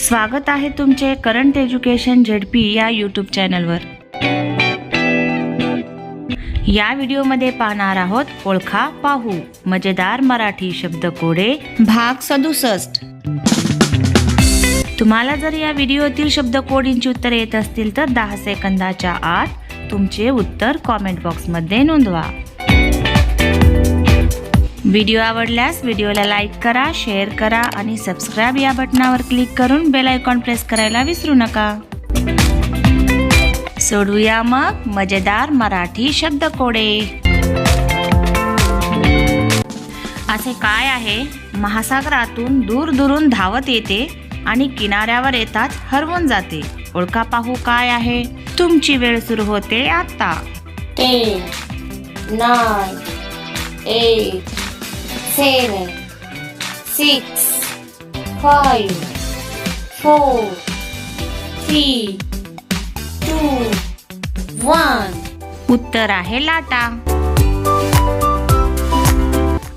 स्वागत आहे तुमचे करंट एज्युकेशन झेडपी या यूट्यूब चॅनलवर या व्हिडिओमध्ये पाहणार आहोत ओळखा पाहू मजेदार मराठी शब्दकोडे. भाग सदुसष्ट. तुम्हाला जर या व्हिडिओतील शब्दकोडींची उत्तरे येत असतील तर दहा सेकंदाच्या आत तुमचे उत्तर कॉमेंट बॉक्समध्ये नोंदवा. व्हिडिओ आवडल्यास व्हिडिओला लाईक करा शेअर करा आणि सबस्क्राईब या बटनावर क्लिक करून बेल आयकॉन प्रेस करायला विसरू नका. सोडूया मग मजेदार मराठी शब्द कोडे. असे काय आहे? महासागरातून दूर दुरून धावत येते आणि किनाऱ्यावर येतात हरवून जाते. ओळखा पाहू काय आहे? तुमची वेळ सुरू होते आता. ten, nine, eight, seven, six, five, four, three, two, one. उत्तर आहे लाटा.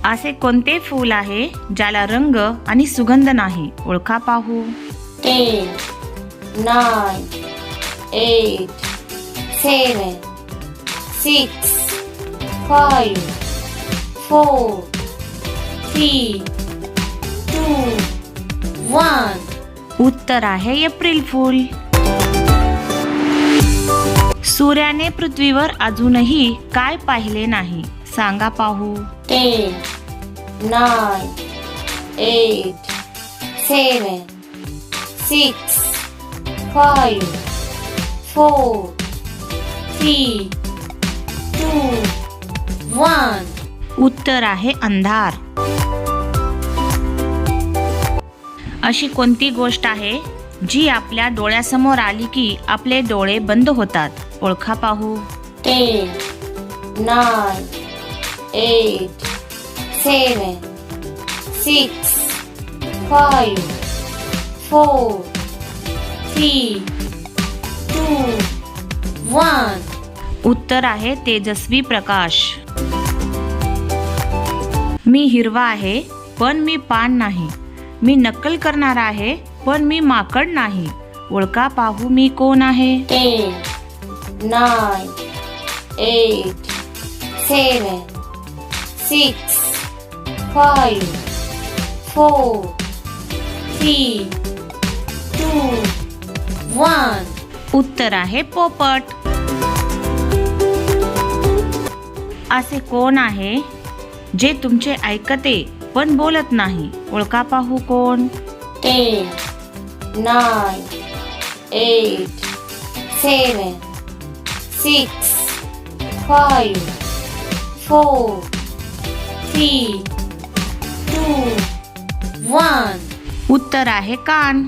असे कोणते फूल आहे ज्याला रंग आणि सुगंध नाही? ओळखा पाहू. Ten nine eight seven six five four three two one उत्तर आहे एप्रिल फुल. सूर्याने पृथ्वीवर अजूनही काय पाहिले नाही? सांगा पाहू. Ten nine eight seven six five four three two one उत्तर आहे अंधार. अशी कोणती गोष्ट आहे जी आपल्या डोळ्यासमोर आली की आपले डोळे बंद होतात? ओळखा पाहू. Ten, nine, eight, seven, six, five, four, three, two, one. उत्तर आहे तेजस्वी प्रकाश. मी हिरवा आहे पण मी पान नाही. मी नक्कल करणार आहे पण मी माकड नाही. ओळखा पाहू मी कोण आहे. four, three, two, one. उत्तर आहे पोपट. असे कोण आहे जे तुमचे ऐकते? पण बोलत नाही. ओळखा पाहू कोण? Ten nine eight seven six five four three two one उत्तर आहे कान.